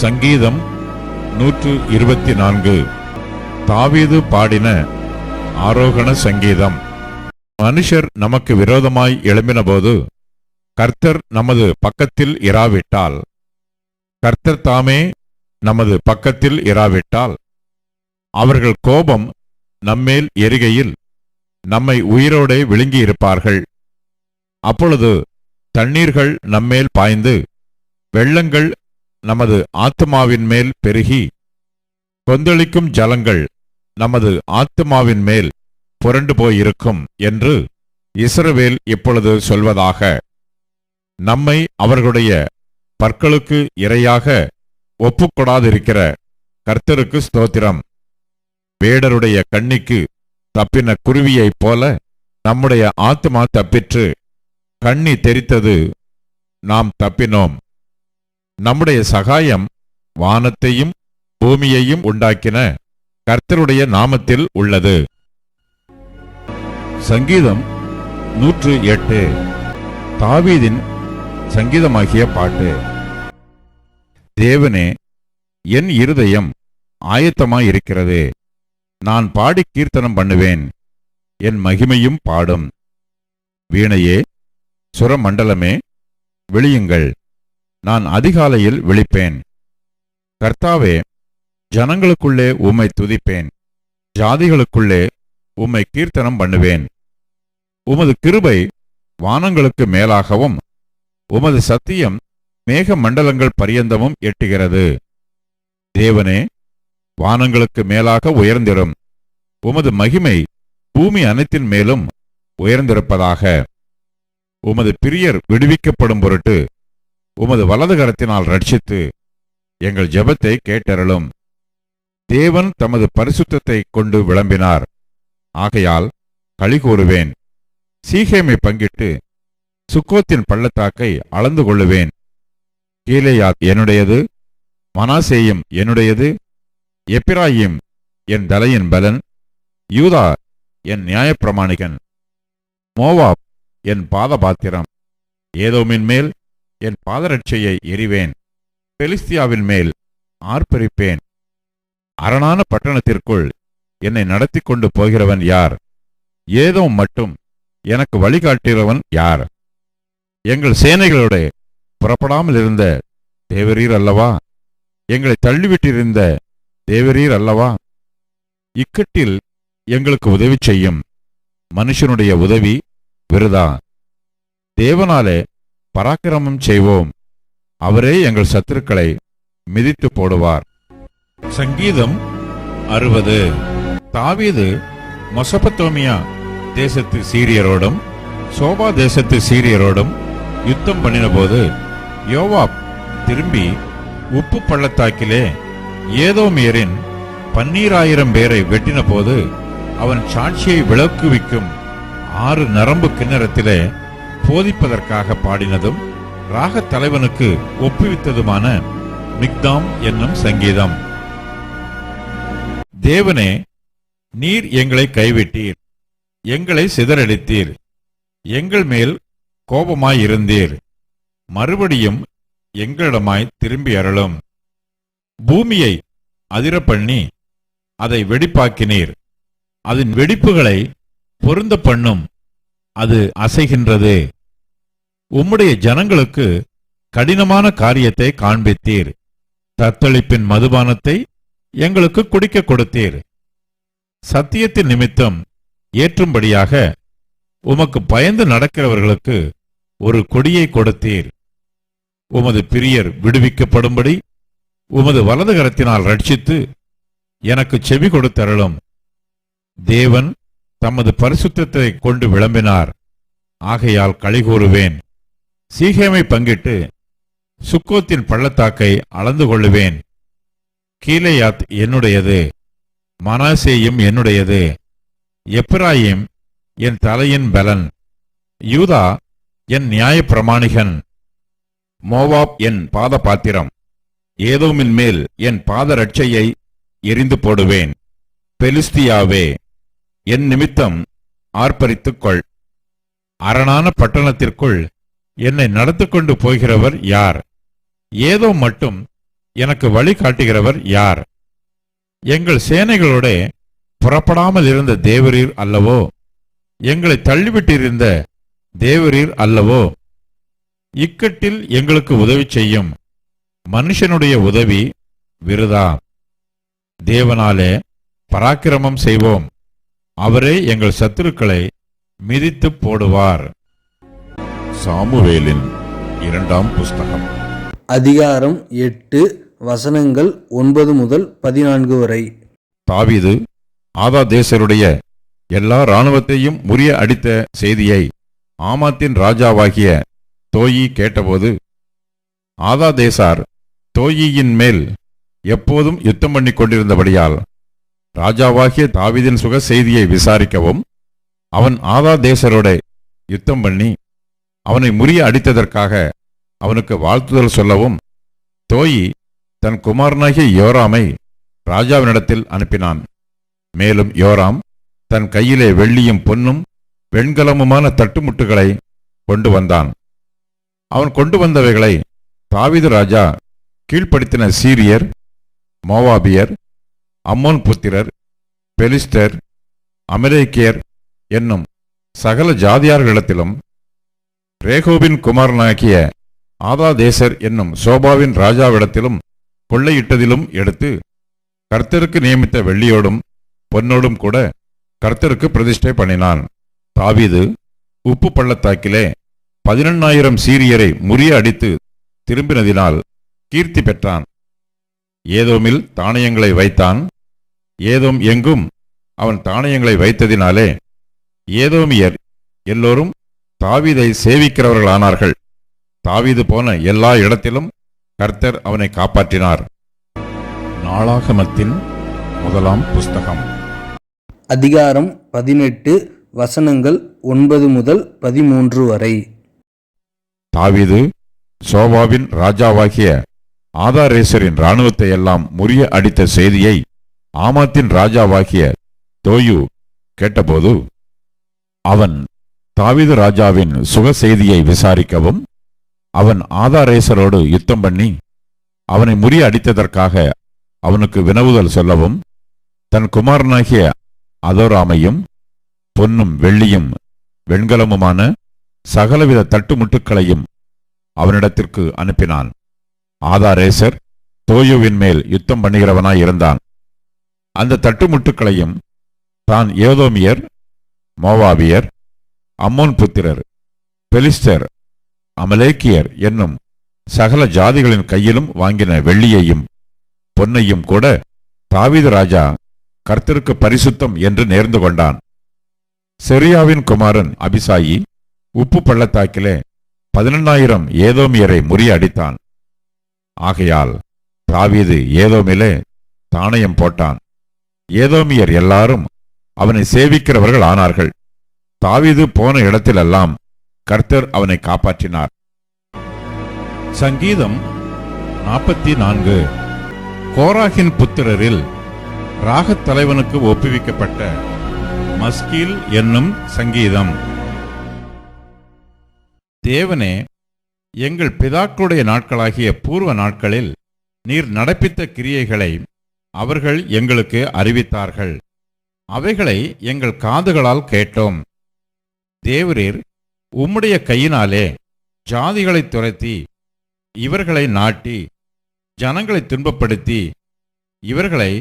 சங்கீதம் நூற்று இருபத்தி நான்கு. தாவீது பாடின ஆரோகண சங்கீதம். மனுஷர் நமக்கு விரோதமாய் எழும்பினபோது கர்த்தர் நமது பக்கத்தில் இராவிட்டால். கர்த்தர் தாமே நமது பக்கத்தில் இராவிட்டால் அவர்கள் கோபம் நம்மேல் எரிகையில் நம்மை உயிரோடே விழுங்கியிருப்பார்கள். அப்பொழுது தண்ணீர்கள் நம்மேல் பாய்ந்து வெள்ளங்கள் நமது ஆத்துமாவின் மேல் பெருகி கொந்தளிக்கும் ஜலங்கள் நமது ஆத்துமாவின் மேல் புரண்டு போயிருக்கும் என்று இஸ்ரவேல் இப்பொழுது சொல்வதாக. நம்மை அவர்களுடைய பற்களுக்கு இரையாக ஒப்புக்கொடாதிருக்கிற கர்த்தருக்கு ஸ்தோத்திரம். வேடருடைய கண்ணிக்கு தப்பின குருவியைப் போல நம்முடைய ஆத்மா தப்பிற்று. கண்ணி தெரித்தது நாம் தப்பினோம். நம்முடைய சகாயம் வானத்தையும் பூமியையும் உண்டாக்கின கர்த்தருடைய நாமத்தில் உள்ளது. சங்கீதம் நூற்று எட்டு. தாவீதின் சங்கீதமாகிய பாட்டு. தேவனே என் இருதயம் ஆயத்தமாயிருக்கிறது. நான் பாடி கீர்த்தனம் பண்ணுவேன். என் மகிமையும் பாடும். வீணையே சுரமண்டலமே விழியுங்கள். நான் அதிகாலையில் விழிப்பேன். கர்த்தாவே ஜனங்களுக்குள்ளே உம்மை துதிப்பேன். ஜாதிகளுக்குள்ளே உம்மை கீர்த்தனம் பண்ணுவேன். உமது கிருபை வானங்களுக்கு மேலாகவும் உமது சத்தியம் மேக மண்டலங்கள் பரியந்தமும் எட்டுகிறது. தேவனே வானங்களுக்கு மேலாக உயர்ந்திடும் உமது மகிமை பூமி அனைத்தின் மேலும் உயர்ந்திருப்பதாக. உமது பிரியர் விடுவிக்கப்படும் பொருட்டு உமது வலது கரத்தினால் ரட்சித்து எங்கள் ஜெபத்தை கேட்டருளும். தேவன் தமது பரிசுத்தத்தை கொண்டு விளம்பினார். ஆகையால் களி கூறுவேன். சீகேமை பங்கிட்டு சுக்கோத்தின் பள்ளத்தாக்கை அளந்து கொள்ளுவேன். கீலேயாத் என்னுடையது மனாசேயும் என்னுடையது எப்பிராயிம் என் தலையின் பலன் யூதா என் நியாயப்பிரமாணிகன் மோவாப் என் பாதபாத்திரம் ஏதோமின் மேல் என் பாதரட்சையை எறிவேன் பெலிஸ்தியாவின் மேல் ஆர்ப்பரிப்பேன். அரணான பட்டணத்திற்குள் என்னை நடத்தி கொண்டு போகிறவன் யார்? ஏதோ மட்டும் எனக்கு வழிகாட்டுகிறவன் யார்? எங்கள் சேனைகளுடைய புறப்படாமல் இருந்த தேவரீர் அல்லவா? எங்களை தள்ளிவிட்டிருந்த தேவரீர் அல்லவா? இக்கட்டில் எங்களுக்கு உதவி செய்யும் மனுஷனுடைய உதவி விருதா? தேவனாலே பராக்கிரமம் செய்வோம். அவரே எங்கள் சத்துருக்களை மிதித்து போடுவார். சங்கீதம் அறுபது. தாவீது மொசபத்தோமியா தேசத்து சீரியரோடும் சோபா தேசத்து சீரியரோடும் யுத்தம் பண்ணினபோது யோவாப் திரும்பி உப்பு பள்ளத்தாக்கிலே ஏதோமியரின் பன்னீராயிரம் பேரை வெட்டினபோது அவன் சாட்சியை விளக்குவிக்கும் ஆறு நரம்பு கிண்ணறத்திலே போதிப்பதற்காக பாடினதும் ராகத் தலைவனுக்கு ஒப்புவித்ததுமான மிக்தாம் என்னும் சங்கீதம். தேவனே நீர் எங்களை கைவிட்டீர். எங்களை சிதறடித்தீர். எங்கள் மேல் கோபமாயிருந்தீர். மறுபடியும் எங்களிடமாய் திரும்பி அருளும். பூமியை அதிர பண்ணி அதை வெடிப்பாக்கினீர். அதன் வெடிப்புகளை பொருந்த பண்ணும் அது அசைகின்றது. உம்முடைய ஜனங்களுக்கு கடினமான காரியத்தை காண்பித்தீர். தத்தளிப்பின் மதுபானத்தை எங்களுக்கு குடிக்க கொடுத்தீர். சத்தியத்தின் நிமித்தம் ஏற்றும்படியாக உமக்கு பயந்து நடக்கிறவர்களுக்கு ஒரு கொடியை கொடுத்தீர். உமது பிரியர் விடுவிக்கப்படும்படி உமது வலது கரத்தினால் ரட்சித்து எனக்கு செவி கொடுத்தருளும். தேவன் தமது பரிசுத்தத்தை கொண்டு விளம்பினார். ஆகையால் கழிகூறுவேன் சீகேமை பங்கிட்டு சுக்கோத்தின் பள்ளத்தாக்கை அளந்து கொள்ளுவேன். கீலையாத் என்னுடையது. மனாசேயும் என்னுடையது. எப்ராயிம் என் தலையின் பலன். யூதா என் நியாயப்பிரமாணிகன். மோவாப் என் பாத பாத்திரம் ஏதோமின் மேல் என் பாத ரட்சையை எரிந்து போடுவேன். பெலிஸ்தியாவே என் நிமித்தம் ஆர்ப்பரித்துக்கொள். அரணான பட்டணத்திற்குள் என்னை நடத்துக்கொண்டு போகிறவர் யார்? ஏதோ மட்டும் எனக்கு வழி காட்டுகிறவர் யார்? எங்கள் சேனைகளோட புறப்படாமல் இருந்த தேவரீர் அல்லவோ? எங்களை தள்ளிவிட்டிருந்த தேவரீர் அல்லவோ? இக்கட்டில் எங்களுக்கு உதவி செய்யும் மனுஷனுடைய உதவி விருதா? தேவனாலே பராக்கிரமம் செய்வோம். அவரே எங்கள் சத்துருக்களை மிதித்துப் போடுவார். சாமுவேலின் இரண்டாம் புஸ்தகம். அதிகாரம் எட்டு வசனங்கள் ஒன்பது முதல் பதினான்கு வரை. தாவீது ஆதா தேசருடைய எல்லா இராணுவத்தையும் முறிய அடித்த செய்தியை ஆமாத்தின் ராஜாவாகிய தோயி கேட்டபோது ஆதா தேசார் தோயியின் மேல் எப்போதும் யுத்தம் பண்ணி கொண்டிருந்தபடியால் ராஜாவாகிய தாவிதின் சுக செய்தியை விசாரிக்கவும் அவன் ஆதா தேசரோட யுத்தம் பண்ணி அவனை முறிய அடித்ததற்காக அவனுக்கு வாழ்த்துதல் சொல்லவும் தோயி தன் குமாரனாகிய யோராமை ராஜாவினிடத்தில் அனுப்பினான். மேலும் யோராம் தன் கையிலே வெள்ளியும் பொன்னும் வெண்கலமுமான தட்டுமுட்டுகளை கொண்டு வந்தான். அவன் கொண்டு வந்தவைகளை தாவிது ராஜா கீழ்ப்படுத்தின சீரியர் மோவாபியர் அம்மோன் புத்திரர் பெலிஸ்டர் அமெரிக்கியர் என்னும் சகல ஜாதியார்களிடத்திலும் ரேகோபின் குமாரனாகிய ஆதாதேசர் என்னும் சோபாவின் ராஜாவிடத்திலும் கொள்ளையிட்டதிலும் எடுத்து கர்த்தருக்கு நியமித்த வெள்ளியோடும் பொன்னோடும் கூட கர்த்தருக்கு பிரதிஷ்டை பண்ணினான். தாவிது உப்பு பள்ளத்தாக்கிலே பதினெண்ணாயிரம் சீரியரை முறிய அடித்து திரும்பினதினால் கீர்த்தி பெற்றான். ஏதோமில் தானியங்களை வைத்தான். ஏதோம் எங்கும் அவன் தானியங்களை வைத்ததினாலே ஏதோமியர் எல்லோரும் தாவீதை சேவிக்கிறவர்களானார்கள். தாவீது போன எல்லா இடத்திலும் கர்த்தர் அவனை காப்பாற்றினார். நாளாகமத்தின் முதலாம் புஸ்தகம். அதிகாரம் பதினெட்டு வசனங்கள் ஒன்பது முதல் பதிமூன்று வரை. தாவீது சோபாவின் ராஜாவாகிய ஆதாரேசரின் இராணுவத்தை எல்லாம் முறிய அடித்த செய்தியை ஆமாத்தின் ராஜாவாகிய தோயு கேட்டபோது அவன் தாவிது ராஜாவின் சுக செய்தியை விசாரிக்கவும் அவன் ஆதாரேசரோடு யுத்தம் பண்ணி அவனை முறிய அடித்ததற்காக அவனுக்கு வினவுதல் சொல்லவும் தன் குமாரனாகிய அதோராமையும் பொன்னும் வெள்ளியும் வெண்கலமுமான சகலவித தட்டுமுட்டுக்களையும் அவனிடத்திற்கு அனுப்பினான். ஆதாரேசர் தோயுவின் மேல் யுத்தம் பண்ணுகிறவனாய் இருந்தான். அந்த தட்டுமுட்டுக்களையும் தான் ஏதோமியர் மோவாபியர் அம்மோன் புத்திரர் பெலிஸ்டர் அமலேக்கியர் என்னும் சகல ஜாதிகளின் கையிலும் வாங்கின வெள்ளியையும் பொன்னையும் கூட தாவீது ராஜா கர்த்தருக்கு பரிசுத்தம் என்று நேர்ந்து கொண்டான். செரியாவின் குமாரன் அபிசாயி உப்பு பள்ளத்தாக்கிலே பதினெண்ணாயிரம் ஏதோமியரை முறியடித்தான் ஆகையால் தாவீது ஏதோமிலே தானயம் போட்டான். ஏதோமியர் எல்லாரும் அவனை சேவிக்கிறவர்கள் ஆனார்கள். தாவீது போன இடத்திலெல்லாம் கர்த்தர் அவனை காப்பாற்றினார். சங்கீதம் நாற்பத்தி நான்கு கோராகின் புத்திரரில் ராகத் தலைவனுக்கு ஒப்புவிக்கப்பட்ட மஸ்கில் என்னும் சங்கீதம். தேவனே எங்கள் பிதாக்களுடைய நாட்களாகிய பூர்வ நாட்களில் நீர் நடப்பித்த கிரியைகளை அவர்கள் எங்களுக்கு அறிவித்தார்கள். அவைகளை எங்கள் காதுகளால் கேட்டோம். தேவரீர் உம்முடைய கையினாலே ஜாதிகளை துரத்தி இவர்களை நாட்டி ஜனங்களை துன்பப்படுத்தி இவர்களை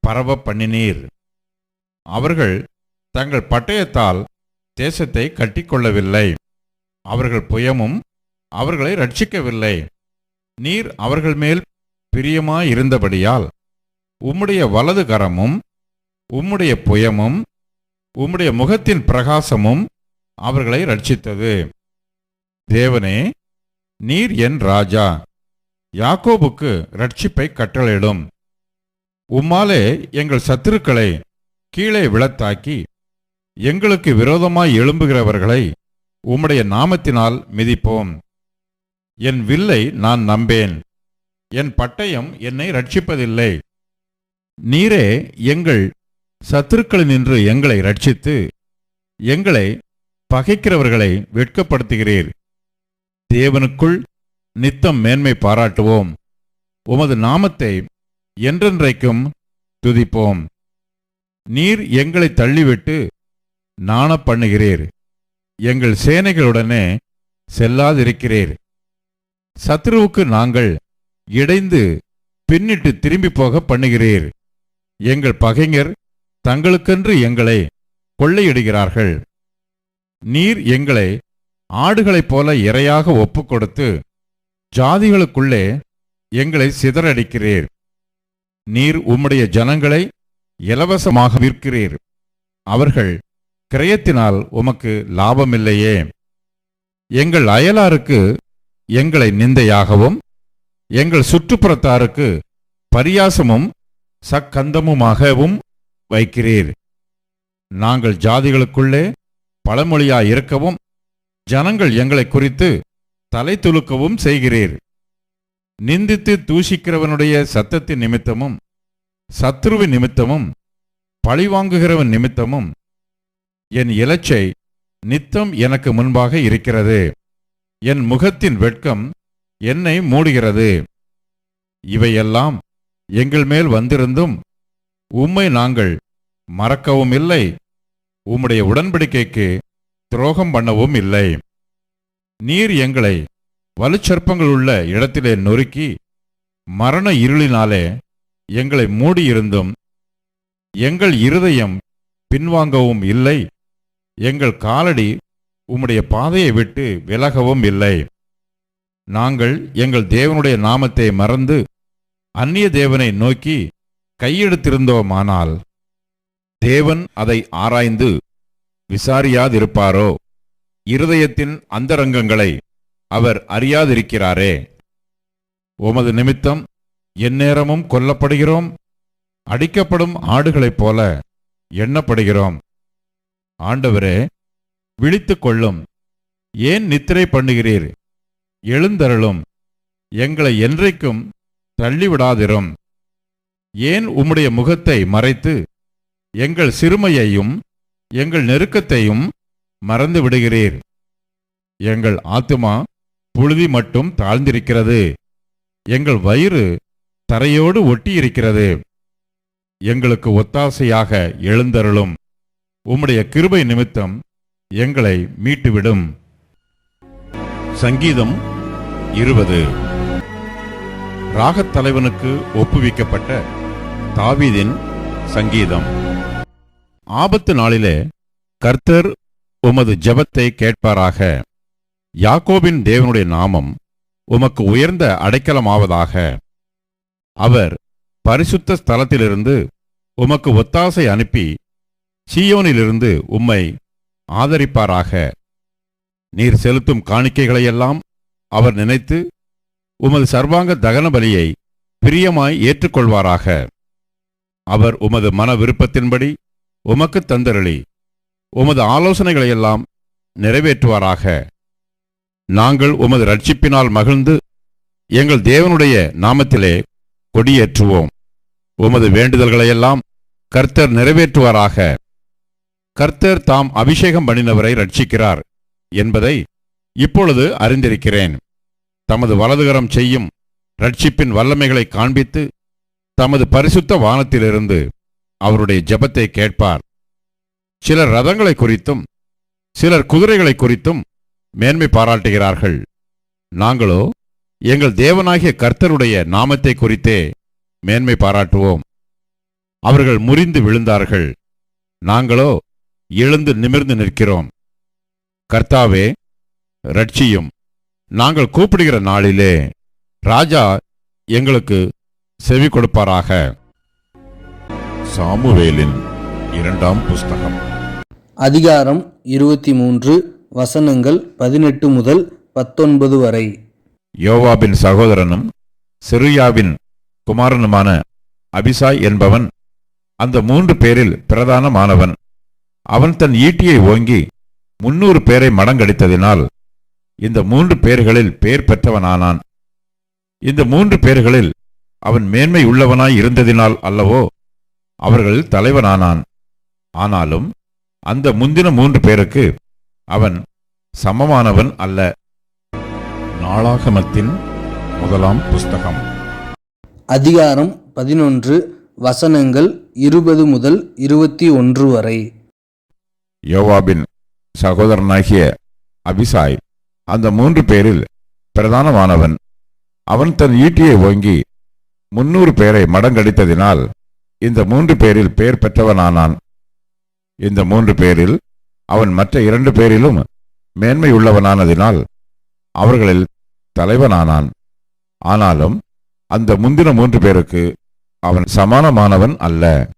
பரவ பண்ணினீர். அவர்கள் தங்கள் பட்டயத்தால் தேசத்தை கட்டிக்கொள்ளவில்லை. அவர்கள் புயமும் அவர்களை ரட்சிக்கவில்லை. நீர் அவர்கள் மேல் பிரியமாயிருந்தபடியால் உம்முடைய வலது கரமும் உம்முடைய புயமும் உம்முடைய முகத்தின் பிரகாசமும் அவர்களை ரட்சித்தது. தேவனே நீர் என் ராஜா யாக்கோபுக்கு ரட்சிப்பை கட்டளையிடும். உம்மாலே எங்கள் சத்துருக்களை கீழே விழத்தாக்கி எங்களுக்கு விரோதமாய் எழும்புகிறவர்களை உம்முடைய நாமத்தினால் மிதிப்போம். என் வில்லை நான் நம்பேன். என் பட்டயம் என்னை ரட்சிப்பதில்லை நீரே எங்கள் சத்துருக்களினின்று எங்களை ரட்சித்து எங்களை பகைக்கிறவர்களை வெட்கப்படுத்துகிறீர். தேவனுக்குள் நித்தம் மேன்மை பாராட்டுவோம். உமது நாமத்தை என்றென்றைக்கும் துதிப்போம். நீர் எங்களை தள்ளிவிட்டு நாணப் பண்ணுகிறீர். எங்கள் சேனைகளுடனே செல்லாதிருக்கிறீர். சத்ருவுக்கு நாங்கள் இடைந்து பின்னிட்டு திரும்பி போக பண்ணுகிறீர். எங்கள் பகைஞர் தங்களுக்கென்று எங்களை கொள்ளையிடுகிறார்கள். நீர் எங்களை ஆடுகளைப் போல இரையாக ஒப்புக்கொடுத்து ஜாதிகளுக்குள்ளே எங்களை சிதறடிக்கிறீர். நீர் உம்முடைய ஜனங்களை இலவசமாக விற்கிறீர். அவர்கள் கிரயத்தினால் உமக்கு லாபமில்லையே. எங்கள் அயலாருக்கு எங்களை நிந்தையாகவும் எங்கள் சுற்றுப்புறத்தாருக்கு பரியாசமும் சக்கந்தமுமாகவும் வைக்கிறீர். நாங்கள் ஜாதிகளுக்குள்ளே பழமொழியாயிருக்கவும் ஜனங்கள் எங்களை குறித்து தலை துலுக்கவும் செய்கிறீர். நிந்தித்து தூஷிக்கிறவனுடைய சத்தத்தின் நிமித்தமும் சத்ருவின் நிமித்தமும் பழிவாங்குகிறவன் நிமித்தமும் என் இலச்சை நித்தம் எனக்கு முன்பாக இருக்கிறது. என் முகத்தின் வெட்கம் என்னை மூடுகிறது. இவையெல்லாம் எங்கள் மேல் வந்திருந்தும் உம்மை நாங்கள் மறக்கவும் இல்லை. உம்முடைய உடன்படிக்கைக்கு துரோகம் பண்ணவும் இல்லை. நீர் எங்களை வலுச்சற்பங்கள் உள்ள இடத்திலே நொறுக்கி மரண இருளினாலே எங்களை மூடியிருந்தும் எங்கள் இருதயம் பின்வாங்கவும் இல்லை. எங்கள் காலடி உம்முடைய பாதையை விட்டு விலகவும் இல்லை. நாங்கள் எங்கள் தேவனுடைய நாமத்தை மறந்து அந்நிய தேவனை நோக்கி கையெடுத்திருந்தோமானால் தேவன் அதை ஆராய்ந்து விசாரியாதிருப்பாரோ? இருதயத்தின் அந்தரங்கங்களை அவர் அறியாதிருக்கிறாரே. உமது நிமித்தம் எந்நேரமும் கொல்லப்படுகிறோம் அடிக்கப்படும் ஆடுகளைப் போல எண்ணப்படுகிறோம். ஆண்டவரே விழித்து கொள்ளும் ஏன் நித்திரை பண்ணுகிறீர்? எழுந்தருளும். எங்களை என்றைக்கும் தள்ளிவிடாதிரும். ஏன் உம்முடைய முகத்தை மறைத்து எங்கள் சிறுமையையும் எங்கள் நெருக்கத்தையும் மறந்து விடுகிறீர்? எங்கள் ஆத்துமா புழுதி மட்டும் தாழ்ந்திருக்கிறது. எங்கள் வயிறு தரையோடு ஒட்டியிருக்கிறது. எங்களுக்கு ஒத்தாசையாக எழுந்தருளும். உம்முடைய கிருபை நிமித்தம் எங்களை மீட்டுவிடும். சங்கீதம் இருபது. ராகத் தலைவனுக்கு ஒப்புவிக்கப்பட்ட தாவீதின் சங்கீதம். ஆபத்து நாளிலே கர்த்தர் உமது ஜெபத்தை கேட்பாராக. யாக்கோபின் தேவனுடைய நாமம் உமக்கு உயர்ந்த அடைக்கலமாவதாக. அவர் பரிசுத்த ஸ்தலத்திலிருந்து உமக்கு ஒத்தாசை அனுப்பி சீயோனிலிருந்து உம்மை ஆதரிப்பாராக. நீர் செலுத்தும் காணிக்கைகளையெல்லாம் அவர் நினைத்து உமது சர்வாங்க தகன பலியை பிரியமாய் ஏற்றுக்கொள்வாராக. அவர் உமது மன விருப்பத்தின்படி உமக்கு தந்தருளி உமது ஆலோசனைகளையெல்லாம் நிறைவேற்றுவாராக. நாங்கள் உமது ரட்சிப்பினால் மகிழ்ந்து எங்கள் தேவனுடைய நாமத்திலே கொடியேற்றுவோம். உமது வேண்டுதல்களையெல்லாம் கர்த்தர் நிறைவேற்றுவாராக. கர்த்தர் தாம் அபிஷேகம் பண்ணினவரை ரட்சிக்கிறார் என்பதை இப்பொழுது அறிந்திருக்கிறேன். தமது வலதுகரம் செய்யும் ரட்சிப்பின் வல்லமைகளை காண்பித்து தமது பரிசுத்த வானத்திலிருந்து அவருடைய ஜபத்தை கேட்பார். சிலர் ரதங்களை குறித்தும் சிலர் குதிரைகளை குறித்தும் மேன்மை பாராட்டுகிறார்கள். நாங்களோ எங்கள் தேவனாகிய கர்த்தருடைய நாமத்தை குறித்தே மேன்மை பாராட்டுவோம். அவர்கள் முறிந்து விழுந்தார்கள். நாங்களோ எழுந்து நிமிர்ந்து நிற்கிறோம். கர்த்தாவே ரட்சியும் நாங்கள் கூப்பிடுகிற நாளிலே ராஜா எங்களுக்கு செவி கொடுப்பாராக. சாமுவேலின் இரண்டாம் புஸ்தகம். அதிகாரம் இருபத்தி மூன்று வசனங்கள் பதினெட்டு முதல் பத்தொன்பது வரை. யோவாபின் சகோதரனும் செருயாவின் குமாரனுமான அபிசாய் என்பவன் அந்த மூன்று பேரில் பிரதானமானவன். அவன் தன் ஈட்டியை ஓங்கி முன்னூறு பேரை மடங்கடித்ததினால் இந்த மூன்று பேர்களில் பேர் பெற்றவனானான். இந்த மூன்று பேர்களில் அவன் மேன்மை உள்ளவனாய் இருந்ததினால் அல்லவோ அவர்கள் தலைவனானான். ஆனாலும் அந்த முந்தின மூன்று பேருக்கு அவன் சமமானவன் அல்ல. நாளாகமத்தின் முதலாம் புஸ்தகம். அதிகாரம் பதினொன்று வசனங்கள் இருபது முதல் இருபத்தி ஒன்று வரை. யோவாபின் சகோதரனாகிய அபிசாய் அந்த மூன்று பேரில் பிரதானமானவன். அவன் தன் ஈட்டியை ஓங்கி முன்னூறு பேரை மடங்கடித்ததினால் இந்த மூன்று பேரில் பெயர் பெற்றவனானான். இந்த மூன்று பேரில் அவன் மற்ற இரண்டு பேரிலும் மேன்மை உள்ளவனானதினால் அவர்களில் தலைவனானான். ஆனாலும் அந்த முந்தின மூன்று பேருக்கு அவன் சமானமானவன் அல்ல.